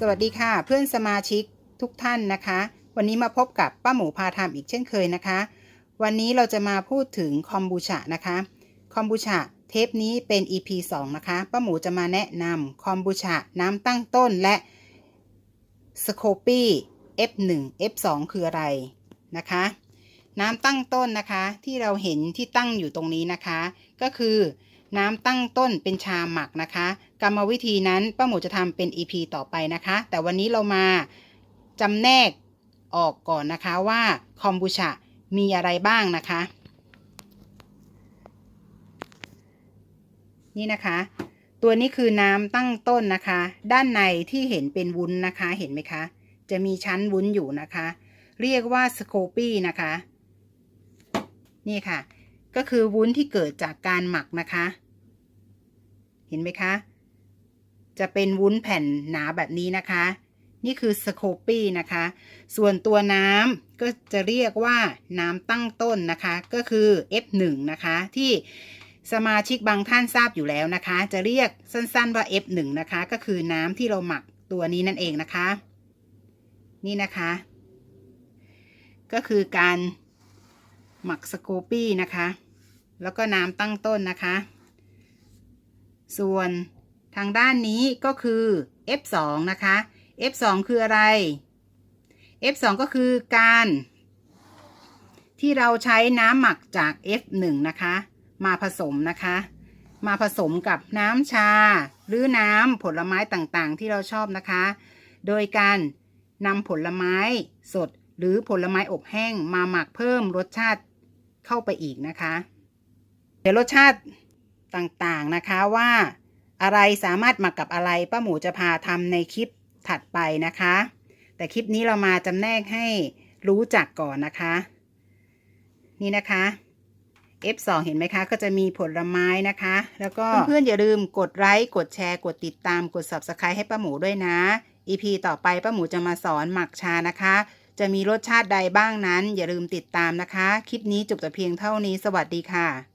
สวัสดีค่ะ เพื่อนสมาชิกทุกท่านนะคะ วันนี้มาพบกับป้าหมูพาทำอีกเช่นเคยนะคะ วันนี้เราจะมาพูดถึงคอมบูชานะคะคอมบูชาเทปนี้เป็น EP 2 นะคะ ป้าหมูจะมาแนะนำคอมบูชาน้ำตั้งต้นและสโคปี้ F1 F2 คืออะไรนะคะ น้ำตั้งต้นนะคะที่เราเห็นที่ตั้งอยู่ตรงนี้นะคะ ก็คือ น้ำตั้งต้นเป็นชาหมักนะคะ กรรมวิธีนั้นป้าหมูจะทำเป็น EP ต่อไปนะคะ แต่วันนี้เรามาจำแนกออกก่อนนะคะว่าคอมบูชามีอะไรบ้างนะคะ นี่นะคะ ตัวนี้คือน้ำตั้งต้นนะคะ ด้านในที่เห็นเป็นวุ้นนะคะเห็นไหมคะ จะมีชั้นวุ้นอยู่นะคะ เรียกว่าสโคปี้นะคะ นี่ค่ะ ก็คือวุ้นที่เกิดจากการหมักนะคะ ห็นไหมคะ จะเป็นวุ้นแผ่นหนาแบบนี้นะคะ นี่คือสโคปี้นะคะ ส่วนตัวน้ำก็จะเรียกว่าน้ำตั้งต้นนะคะ ก็คือ F1 นะคะ ที่สมาชิกบางท่านทราบอยู่แล้วนะคะ จะเรียกสั้นๆว่า F1 นะคะ ก็คือน้ำที่เราหมักตัวนี้นั่นเองนะคะ นี่นะคะ ก็คือการหมักสโคปี้นะคะ แล้วก็น้ำตั้งต้นนะคะ ส่วนทางด้านนี้ก็คือ F2 นะคะ F2 คืออะไร F2 ก็คือการที่เราใช้น้ำหมักจาก F1 นะคะ มาผสมนะคะ มาผสมกับน้ำชา หรือน้ำผลไม้ต่างๆ ที่เราชอบนะคะ โดยการนำผลไม้สดหรือผลไม้อบแห้งมาหมักเพิ่มรสชาติเข้าไปอีกนะคะ เดี๋ยวรสชาติ ต่างๆนะคะว่า อะไรสามารถหมักกับอะไรป้าหมูจะพาทำในคลิปถัดไปนะคะ แต่คลิปนี้เรามาจำแนกให้รู้จักก่อนนะคะ นี่นะคะ F2 เห็นไหมคะ ก็จะมีผลไม้นะคะ แล้วก็เพื่อนๆอย่าลืมกดไลค์กดแชร์กดติดตามกด Subscribe ให้ป้าหมูด้วยนะ EP ต่อไปป้าหมูจะมาสอนหมักชานะคะ จะมีรสชาติใดบ้างนั้น อย่าลืมติดตามนะคะ คลิปนี้จบแต่เพียงเท่านี้สวัสดีค่ะ